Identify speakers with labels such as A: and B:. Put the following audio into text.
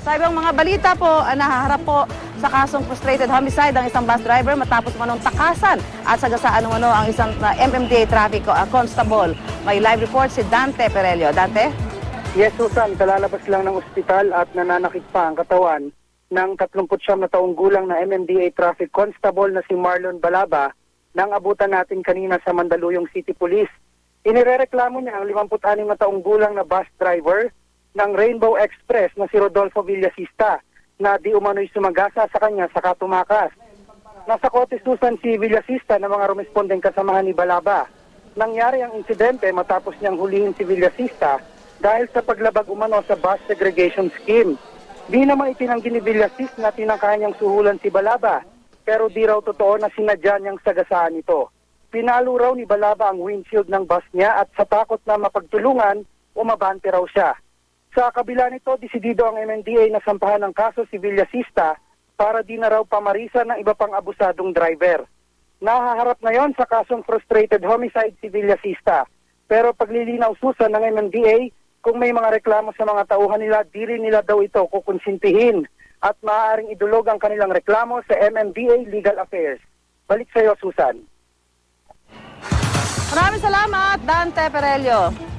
A: Sa ibang mga balita po, ah, nahaharap po sa kasong frustrated homicide ang isang bus driver matapos manong takasan at sagasaan ng ano ang isang ah, MMDA traffic ah, constable. May live report si Dante Perelio. Dante?
B: Yes, Susan, kalalabas lang ng ospital at nananakit pa ang katawan ng 39 na taong gulang na MMDA traffic constable na si Marlon Balaba nang abutan natin kanina sa Mandaluyong City Police. Inirereklamo niya ang 56 na taong gulang na bus driver ng Rainbow Express na si Rodolfo Villasista na di umano'y sumagasa sa kanya sa katumakas. Nasa kote Susan si Villasista na mga rumespondeng kasamahan ni Balaba. Nangyari ang insidente matapos niyang hulihin si Villasista dahil sa paglabag umano sa bus segregation scheme. Di naman itinanggi ni Villasis na tinangkahan niyang suhulan si Balaba, pero di raw totoo na sinadya niyang sagasaan ito. Pinalo raw ni Balaba ang windshield ng bus niya at sa takot na mapagtulungan, umabante raw siya. Sa kabila nito, disidido ang MNDA na sampahan ng kaso si Villasista para di na raw pamarisan ng iba pang abusadong driver. Nahaharap ngayon sa kasong frustrated homicide si Villasista. Pero paglilinaw susan ng MMDA, kung may mga reklamo sa mga tauhan nila, di rin nila daw ito kukonsintihin at maaaring idulog ang kanilang reklamo sa MMDA Legal Affairs. Balik sa iyo, Susan.
A: Maraming salamat, Dante Perelio.